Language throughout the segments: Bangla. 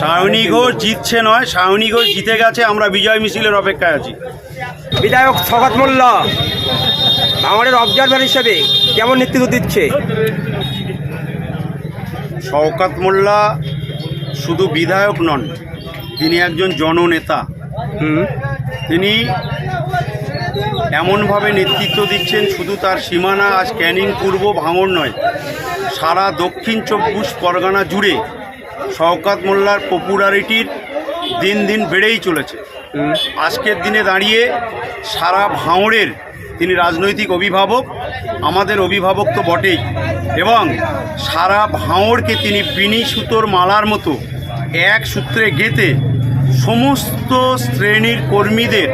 সায়নী ঘোষ জিতছে নয় সায়নী ঘোষ জিতে গেছে আমরা বিজয় মিছিলের অপেক্ষায় আছি। বিধায়ক সভাত মোল্লা আমাদের অবজারভার হিসেবে কেমন নেতৃত্ব দিচ্ছে? শওকাত মোল্লা শুধু বিধায়ক নন তিনি একজন জননেতা। তিনি এমনভাবে নেতৃত্ব দিচ্ছেন শুধু তার সীমানা আজ ক্যানিং পূর্ব ভাঙড় নয় সারা দক্ষিণ চব্বিশ পরগনা জুড়ে শওকাত মোল্লার পপুলারিটির দিন দিন বেড়েই চলেছে। আজকের দিনে দাঁড়িয়ে সারা ভাঙড়ের তিনি রাজনৈতিক অভিভাবক, আমাদের অভিভাবক তো বটেই, এবং সারা ভাঙড়কে তিনি বিনি সুতোর মালার মতো এক সূত্রে গেঁথে সমস্ত শ্রেণির কর্মীদের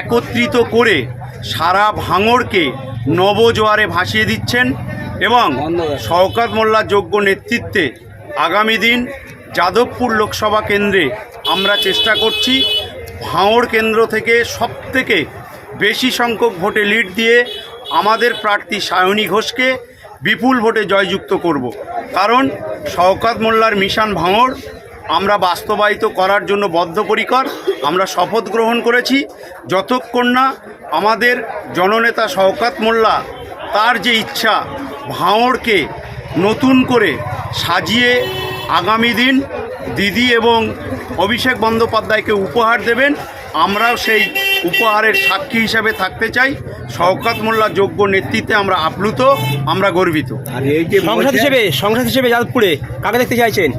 একত্রিত করে সারা ভাঙড়কে নবজোয়ারে ভাসিয়ে দিচ্ছেন এবং শওকাত মোল্লার যোগ্য নেতৃত্বে আগামী দিন যাদবপুর লোকসভা কেন্দ্রে আমরা চেষ্টা করছি ভাঙড় কেন্দ্র থেকে সবথেকে বেশি সংখ্যক ভোটে লিড দিয়ে আমাদের প্রার্থী সায়নী ঘোষকে বিপুল ভোটে জয়যুক্ত করব। কারণ শওকাত মোল্লার মিশন ভাঙড় আমরা বাস্তবায়িত করার জন্য বদ্ধপরিকর, আমরা শপথ গ্রহণ করেছি যতক্ষণ না আমাদের জননেতা শওকাত মোল্লা তার যে ইচ্ছা ভাঙড়কে নতুন করে সাজিয়ে আগামী দিন দিদি এবং অভিষেক বন্দ্যোপাধ্যায়কে উপহার দেবেন। আমরাও সেই উপহারের সাক্ষী হিসাবে থাকতে চাই। শওকাত মোল্লা যোগ্য নেতৃত্বে আমরা আপ্লুত আমরা গর্বিত। সংসদ হিসেবে সংসদ হিসেবে যাদবপুরে কাকে দেখতে চাইছেন?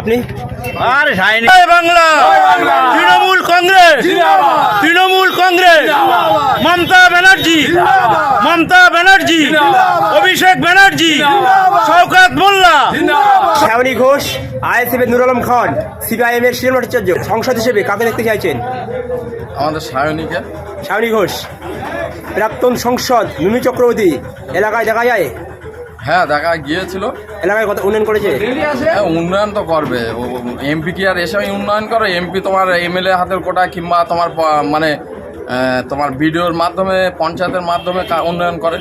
আপনি? আর বাংলা। তৃণমূল কংগ্রেস। তৃণমূল কংগ্রেস। মমতা ব্যানার্জি। মমতা ব্যানার্জি। অভিষেক ব্যানার্জি। শওকাত মোল্লা। শ্যামলী ঘোষ আইএসএফ এর নুর আলম খান সিপিআইএম এর শিরন ভট্টাচার্য সংসদ হিসেবে কাকে দেখতে চাইছেন আমাদের সায়নিকে। শ্যামলী ঘোষ প্রাক্তন সংসদ মিমি চক্রবর্তী এলাকায় দেখা যায় হ্যাঁ দেখা গিয়েছিল। এলাকায় কত উন্নয়ন করেছে? হ্যাঁ, উন্নয়ন তো করবে। এমপি কি আর এসে উন্নয়ন করে? এমপি তোমার এমএলএ হাতের কোটা কিংবা তোমার মানে তোমার ভিডিওর মাধ্যমে পঞ্চায়েতের মাধ্যমে কা- উন্নয়ন করে।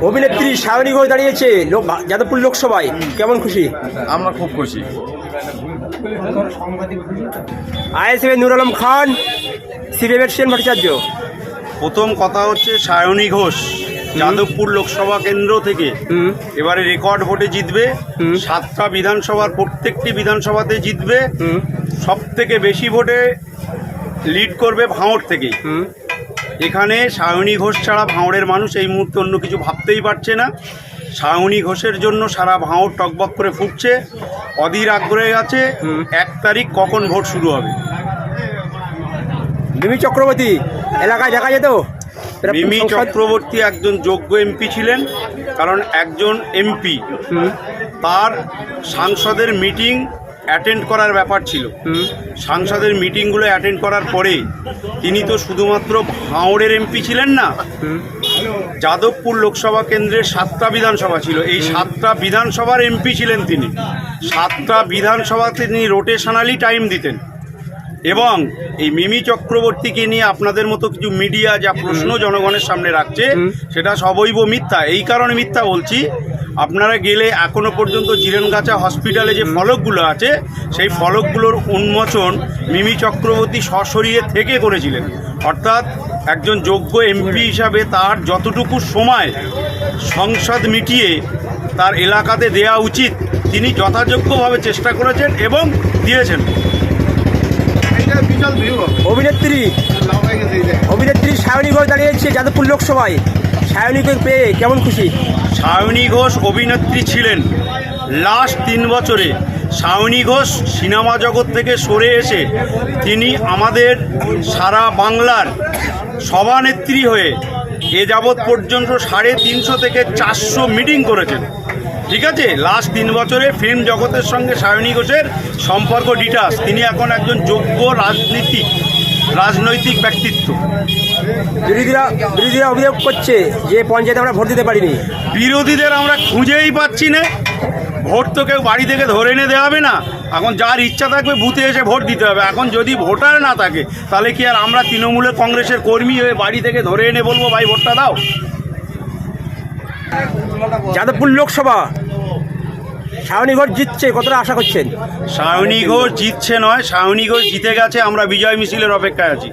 অভিনেত্রী সায়নী ঘোষ দাঁড়িয়েছে লোক যাদবপুর লোকসভায়। কেমন খুশি? আমরা খুব খুশি। আইএসএফ নুর আলম খান সিপিএম এর শিরন ভট্টাচার্য। প্রথম কথা হচ্ছে সায়নী ঘোষ। যাদবপুর লোকসভা কেন্দ্র থেকে হুম। এবারে রেকর্ড ভোটে জিতবে। সাতটা বিধানসভার প্রত্যেকটি বিধানসভাতে জিতবে। হুম। সব থেকে বেশি ভোটে লিড করবে ভাঙড় থেকে হুম। এখানে সায়নী ঘোষ ছাড়া ভাঙড়ের মানুষ এই মুহূর্তে অন্য কিছু ভাবতেই পারছে না। সায়নী ঘোষের জন্য সারা ভাঙড় টকবক করে ফুটছে। অধীর আগ্রহে আছে। এক তারিখ কখন ভোট শুরু হবে? মিমি চক্রবর্তী এলাকায় দেখা যেত? মিমি চক্রবর্তী একজন যোগ্য এমপি ছিলেন কারণ একজন এমপি। তার সাংসদের মিটিং অ্যাটেন্ড করার ব্যাপার ছিল। সাংসদের মিটিংগুলো অ্যাটেন্ড করার পরে তিনি তো শুধুমাত্র ভাঙড়ের এমপি ছিলেন না যাদবপুর লোকসভা কেন্দ্রের সাতটা বিধানসভা ছিল। এই সাতটা বিধানসভার এমপি ছিলেন তিনি। সাতটা বিধানসভাতে তিনি রোটেশনালি টাইম দিতেন। এবং এই মিমি চক্রবর্তীকে নিয়ে আপনাদের মতো কিছু মিডিয়া যা প্রশ্ন জনগণের সামনে রাখছে সেটা সবৈব মিথ্যা। এই কারণে মিথ্যা বলছি। আপনারা গেলে এখনও পর্যন্ত জিরেনগাছা হসপিটালে যে ফলকগুলো আছে সেই ফলকগুলোর উন্মোচন মিমি চক্রবর্তী সশরীরে থেকে করেছিলেন। অর্থাৎ একজন যোগ্য এমপি হিসাবে তার যতটুকু সময় সংসদ মিটিয়ে তার এলাকাতে দেয়া উচিত তিনি যথাযোগ্যভাবে চেষ্টা করেছেন এবং দিয়েছেন। অভিনেত্রী। অভিনেত্রী সায়নী ঘোষ দাঁড়িয়েছে যাদবপুর লোকসভায়। সায়নীকে পেয়ে কেমন খুশি? সায়নী ঘোষ অভিনেত্রী ছিলেন। লাস্ট তিন বছরে সায়নী ঘোষ সিনেমা জগৎ থেকে সরে এসে তিনি আমাদের সারা বাংলার সভানেত্রী হয়ে এ যাবৎ পর্যন্ত সাড়ে তিনশো থেকে চারশো মিটিং করেছেন। ঠিক আছে? লাস্ট তিন বছরে ফিল্ম জগতের সঙ্গে সায়নী ঘোষের সম্পর্ক ডিটাস তিনি এখন একজন যোগ্য রাজনীতিক রাজনৈতিক ব্যক্তিত্ব। বিরোধীরা বিরোধীরা অভিযোগ করছে যে পঞ্চায়েতে আমরা ভোট দিতে পারিনি। বিরোধীদের আমরা খুঁজেই পাচ্ছি না। ভোট তো কেউ বাড়ি থেকে ধরে এনে দেওয়া হবে না। এখন যার ইচ্ছা থাকবে বুথে এসে ভোট দিতে হবে। এখন যদি ভোটার না থাকে তাহলে কি আর আমরা তৃণমূলের কংগ্রেসের কর্মী হয়ে বাড়ি থেকে ধরে এনে বলব ভাই ভোটটা দাও যাদবপুর লোকসভা। সায়নীঘর জিতছে, কতটা আশা করছেন? সায়নীঘর জিতছে নয় সায়নীঘর জিতে গেছে, আমরা বিজয় মিছিলের অপেক্ষায় আছি।